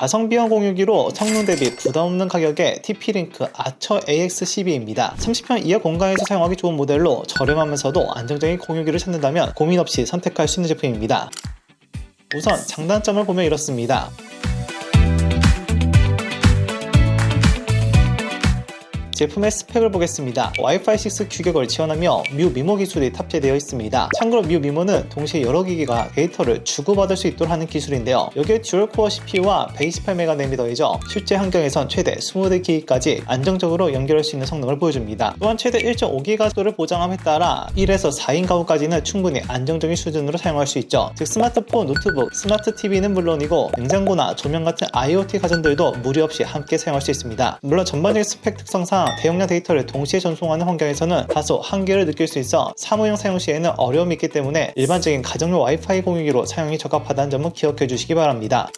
가성비형 공유기로 성능 대비 부담 없는 가격에 TP-링크 아처 AX12입니다. 30평 이하 공간에서 사용하기 좋은 모델로 저렴하면서도 안정적인 공유기를 찾는다면 고민 없이 선택할 수 있는 제품입니다. 우선 장단점을 보면 이렇습니다. 제품의 스펙을 보겠습니다. 와이파이 6 규격을 지원하며 뮤 미모 기술이 탑재되어 있습니다. 참고로 뮤 미모는 동시에 여러 기기가 데이터를 주고받을 수 있도록 하는 기술인데요. 여기에 듀얼 코어 CPU와 128메가 더해져 실제 환경에선 최대 20대 기기까지 안정적으로 연결할 수 있는 성능을 보여줍니다. 또한 최대 1.5기가 속도를 보장함에 따라 1에서 4인 가구까지는 충분히 안정적인 수준으로 사용할 수 있죠. 즉 스마트폰, 노트북, 스마트 TV는 물론이고 냉장고나 조명 같은 IoT 가전들도 무리 없이 함께 사용할 수 있습니다. 물론 전반적인 스펙 특성상 대용량 데이터를 동시에 전송하는 환경에서는 다소 한계를 느낄 수 있어 사무용 사용 시에는 어려움이 있기 때문에 일반적인 가정용 와이파이 공유기로 사용이 적합하다는 점은 기억해 주시기 바랍니다.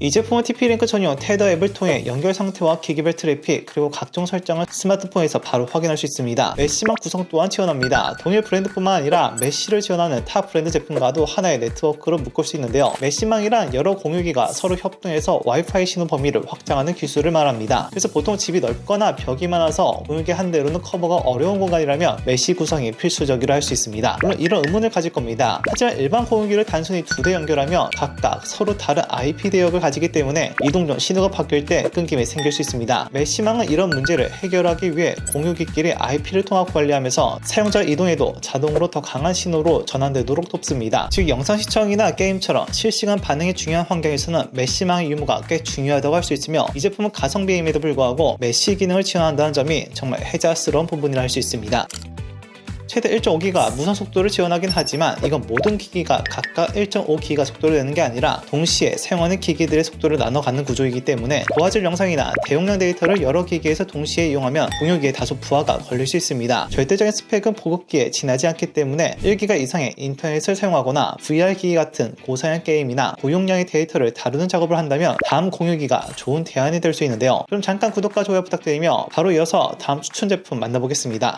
이 제품은 TP-링크 전용 테더 앱을 통해 연결 상태와 기기별 트래픽 그리고 각종 설정을 스마트폰에서 바로 확인할 수 있습니다. 메시망 구성 또한 지원합니다. 동일 브랜드뿐만 아니라 메시를 지원하는 타 브랜드 제품과도 하나의 네트워크로 묶을 수 있는데요. 메시망이란 여러 공유기가 서로 협동해서 와이파이 신호 범위를 확장하는 기술을 말합니다. 그래서 보통 집이 넓거나 벽이 많아서 공유기 한 대로는 커버가 어려운 공간이라면 메시 구성이 필수적이라 할 수 있습니다. 물론 이런 의문을 가질 겁니다. 하지만 일반 공유기를 단순히 두 대 연결하면 각각 서로 다른 IP 대역을 가지기 때문에 이동 중 신호가 바뀔 때 끊김이 생길 수 있습니다. 메시망은 이런 문제를 해결하기 위해 공유기끼리 IP를 통합 관리하면서 사용자 이동에도 자동으로 더 강한 신호로 전환되도록 돕습니다. 즉 영상 시청이나 게임처럼 실시간 반응이 중요한 환경에서는 메시망의 유무가 꽤 중요하다고 할 수 있으며 이 제품은 가성비임에도 불구하고 메시 기능을 지원한다는 점이 정말 혜자스러운 부분이라 할 수 있습니다. 최대 1.5기가 무선 속도를 지원하긴 하지만 이건 모든 기기가 각각 1.5기가 속도를 내는 게 아니라 동시에 사용하는 기기들의 속도를 나눠 갖는 구조이기 때문에 고화질 영상이나 대용량 데이터를 여러 기기에서 동시에 이용하면 공유기에 다소 부하가 걸릴 수 있습니다. 절대적인 스펙은 보급기에 지나지 않기 때문에 1기가 이상의 인터넷을 사용하거나 VR 기기 같은 고사양 게임이나 고용량의 데이터를 다루는 작업을 한다면 다음 공유기가 좋은 대안이 될 수 있는데요. 그럼 잠깐 구독과 좋아요 부탁드리며 바로 이어서 다음 추천 제품 만나보겠습니다.